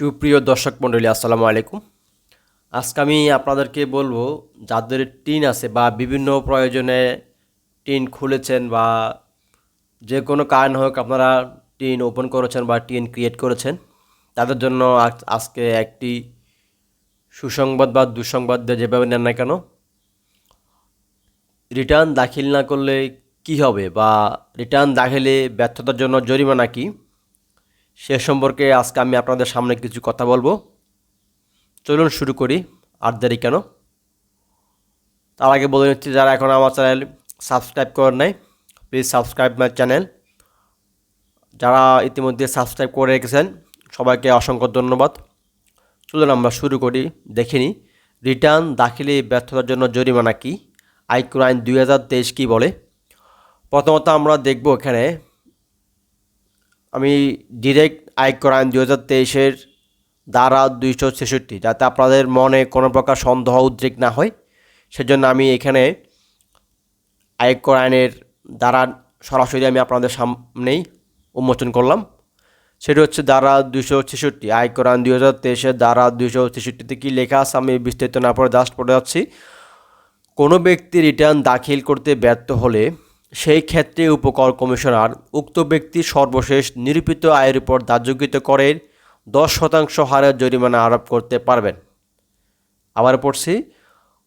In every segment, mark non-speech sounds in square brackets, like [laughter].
সুপ্রিয় দর্শক মণ্ডলী, আসসালামু আলাইকুম। আজকে আমি আপনাদেরকে বলব, যাদের টিন আছে বা বিভিন্ন প্রয়োজনে টিন খুলেছেন বা যে কোনো কারণ হোক আপনারা টিন ওপেন করেছেন বা টিন ক্রিয়েট করেছেন, তাদের জন্য আজ- আজকে একটি সুসংবাদ বা দুঃসংবাদ যেভাবে নেন না কেন, রিটার্ন দাখিল না করলে কি হবে বা রিটার্ন দাখিলে ব্যর্থতার জন্য জরিমানা কি? সে সম্পর্কে আজকে আমি আপনাদের সামনে কিছু কথা বলব। চলুন শুরু করি, আর দেরি কেন? তার আগে বলে নিচ্ছি, যারা এখন আমার চ্যানেল সাবস্ক্রাইব করেন নাই প্লিজ সাবস্ক্রাইব মাই চ্যানেল যারা ইতিমধ্যে সাবস্ক্রাইব করে রেখেছেন, সবাইকে অসংখ্য ধন্যবাদ। চলুন আমরা শুরু করি দেখিনি রিটার্ন দাখিলে ব্যর্থতার জন্য জরিমানা কি? আয়কর আইন দুই হাজার তেইশ কী বলে? প্রথমত আমরা দেখব এখানে আমি ডিরেক্ট আয়কর আইন দু হাজার তেইশের দ্বারা দুইশো ছেষট্টি, যাতে আপনাদের মনে কোনো প্রকার সন্দেহ উদ্রেক না হয়। সেজন্য আমি এখানে আয়কর আইনের দ্বারা সরাসরি আমি আপনাদের সামনেই উন্মোচন করলাম। সেটা হচ্ছে দ্বারা দুইশো ছেষট্টি আয়কর আইন দুই হাজার তেইশের দ্বারা দুইশো ছেষট্টিতে কী লেখা আছে আমি বিস্তারিত না পড়ে জাস্ট পড়ে যাচ্ছি। কোনো ব্যক্তি রিটার্ন দাখিল করতে ব্যর্থ হলে সেই ক্ষেত্রে উপকর কমিশনার উক্ত ব্যক্তি সর্বশেষ নিরূপিত আয়ের উপর ধার্যকৃত করের দশ শতাংশ হারে জরিমানা আরোপ করতে পারবেন। আবার পড়ছি,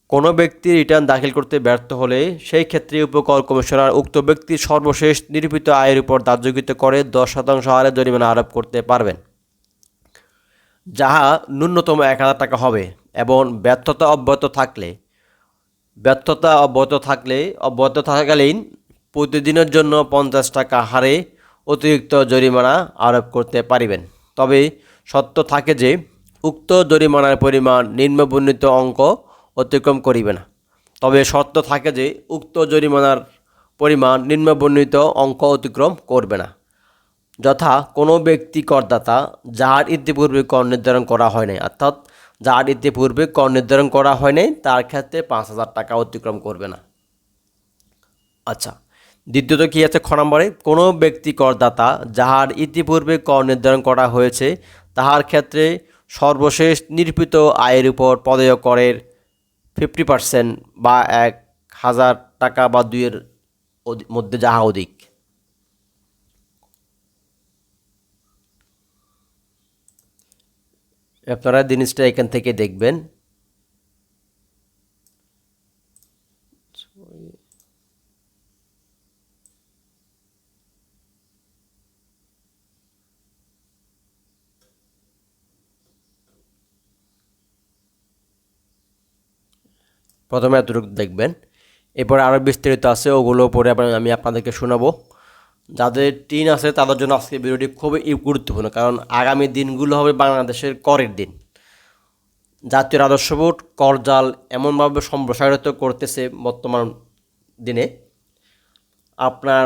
কোনো ব্যক্তি রিটার্ন দাখিল করতে ব্যর্থ হলে সেই ক্ষেত্রে উপকর কমিশনার উক্ত ব্যক্তি সর্বশেষ নিরূপিত আয়ের উপর ধার্যকৃত করে দশ শতাংশ হারে জরিমানা আরোপ করতে পারবেন। যাহা ন্যূনতম এক হাজার টাকা হবে এবং ব্যর্থতা অব্যাহত থাকলে, ব্যর্থতা অব্যাহত থাকলে, অব্যাহত থাকাকালীন প্রতিদিনের জন্য পঞ্চাশ টাকা হারে অতিরিক্ত জরিমানা আরোপ করতে পারিবেন। তবে সত্য থাকে যে, উক্ত জরিমানার পরিমাণ নিম্নবর্ণিত অঙ্ক অতিক্রম করিবে না। তবে শর্ত থাকে যে, উক্ত জরিমানার পরিমাণ নিম্নবর্ণিত অঙ্ক অতিক্রম করবে না। যথা কোনো ব্যক্তি করদাতা যার ইতিপূর্বে কর নির্ধারণ করা হয় নাই, অর্থাৎ যার ইতিপূর্বে কর নির্ধারণ করা হয় নাই, তার ক্ষেত্রে পাঁচ হাজার টাকা অতিক্রম করবে না। আচ্ছা দ্বিতীয়ত কী আছে খ নম্বরে? কোনো ব্যক্তি করদাতা যাহার ইতিপূর্বে কর নির্ধারণ করা হয়েছে, তাহার ক্ষেত্রে সর্বশেষ নির্পিত আয়ের উপর পদেয় করের ফিফটি পার্সেন্ট বা এক হাজার টাকা বা দুইয়ের মধ্যে যাহা অধিক। আপনারা জিনিসটা এখান থেকে দেখবেন। প্রথমে এতটুকু দেখবেন। এরপরে আরও বিস্তারিত আছে, ওগুলো পরে আমি আপনাদেরকে শোনাবো। যাদের টিন আছে, তাদের জন্য আজকে ভিডিওটি খুবই গুরুত্বপূর্ণ, কারণ আগামী দিনগুলো হবে বাংলাদেশের করের দিন। জাতীয় রাজস্ব বোর্ড করজাল এমনভাবে সম্প্রসারিত করতেছে বর্তমান দিনে। আপনার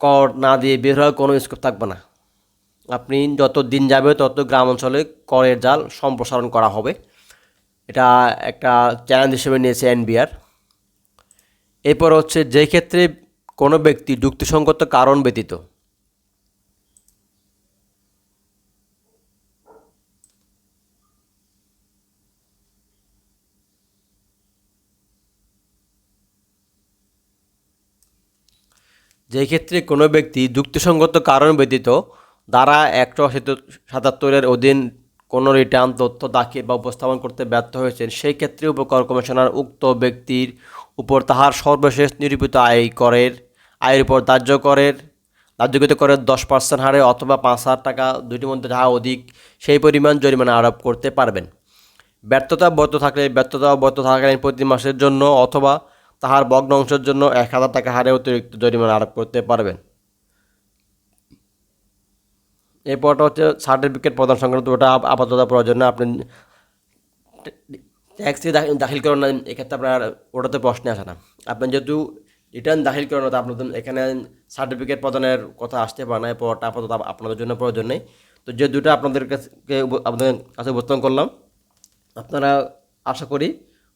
কর না দিয়ে বের হওয়ার কোনো স্কোপ থাকবে না। আপনি যত দিন যাবে, তত গ্রাম অঞ্চলে করের জাল সম্প্রসারণ করা হবে। এটা একটা চ্যালেঞ্জ হিসেবে নিয়েছে এনবিআর। এরপর হচ্ছে যে ক্ষেত্রে কোনো ব্যক্তি যুক্তিসঙ্গত কারণ ব্যতীত। যে ক্ষেত্রে কোনো ব্যক্তি যুক্তিসঙ্গত কারণ ব্যতীত দ্বারা একশো সাতাত্তরের অধীন কোনো রিটার্ন তথ্য দাখিল বা উপস্থাপন করতে ব্যর্থ হয়েছেন, সেই ক্ষেত্রে উপকর কমিশনার উক্ত ব্যক্তির উপর তাহার সর্বশেষ নিরূপিত আয় করের, আয়ের উপর ধার্য করের, ধার্যকৃত করের দশ পার্সেন্ট হারে অথবা পাঁচ হাজার টাকা দুইটির মধ্যে যাহা অধিক, সেই পরিমাণ জরিমানা আরোপ করতে পারবেন। ব্যর্থতা অব্যাহত থাকলে, ব্যর্থতা অব্যাহত থাকাকালীন প্রতি মাসের জন্য অথবা তাহার ভগ্ন অংশের জন্য এক হাজার টাকা হারে অতিরিক্ত জরিমানা আরোপ করতে পারবেন। এরপরটা হচ্ছে সার্টিফিকেট প্রদান সংক্রান্ত ওটা আপাতত প্রয়োজন না। আপনি ট্যাক্সি দাখিল করেন না, এক্ষেত্রে আপনার ওটাতে প্রশ্নে আসে না। আপনি যেহেতু রিটার্ন দাখিল করেন না আপনাদের এখানে সার্টিফিকেট প্রদানের কথা আসতে পারে না এরপরটা আপাতত আপনাদের জন্য প্রয়োজন নেই। তো যে দুটো আপনাদের কাছে আপনাদের কাছে উপস্থাপন করলাম, আপনারা আশা করি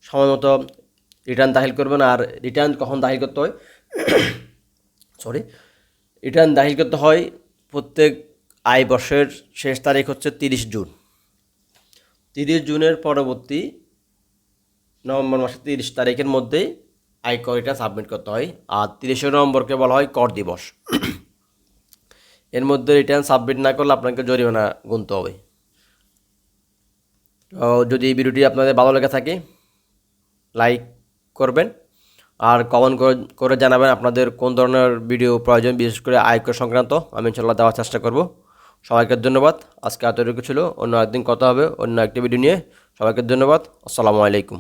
সময় মতো রিটার্ন দাখিল করবেন। আর রিটার্ন কখন দাখিল করতে হয়? [coughs] সরি রিটার্ন দাখিল করতে হয় প্রত্যেক আয় বর্ষের শেষ তারিখ হচ্ছে তিরিশ জুন। তিরিশ জুনের পরবর্তী নভেম্বর মাসের তিরিশ তারিখের মধ্যে আয়কর রিটার্ন সাবমিট করতে হয়। আর তিরিশে নভেম্বরকে বলা হয় কর দিবস। এর মধ্যে রিটার্ন সাবমিট না করলে আপনাকে জরিমানা গুনতে হবে। তো যদি এই ভিডিওটি আপনাদের ভালো লেগে থাকে লাইক করবেন আর কমেন্ট করে জানাবেন আপনাদের কোন ধরনের ভিডিও প্রয়োজন, বিশেষ করে আয়কর সংক্রান্ত। আমি ইনশাল্লাহ দেওয়ার চেষ্টা করব। সবাইকে ধন্যবাদ। আজকে এতটুকু ছিল। অন্য একদিন কথা হবে, অন্য একটি ভিডিও নিয়ে। সবাইকে ধন্যবাদ। আসসালামু আলাইকুম।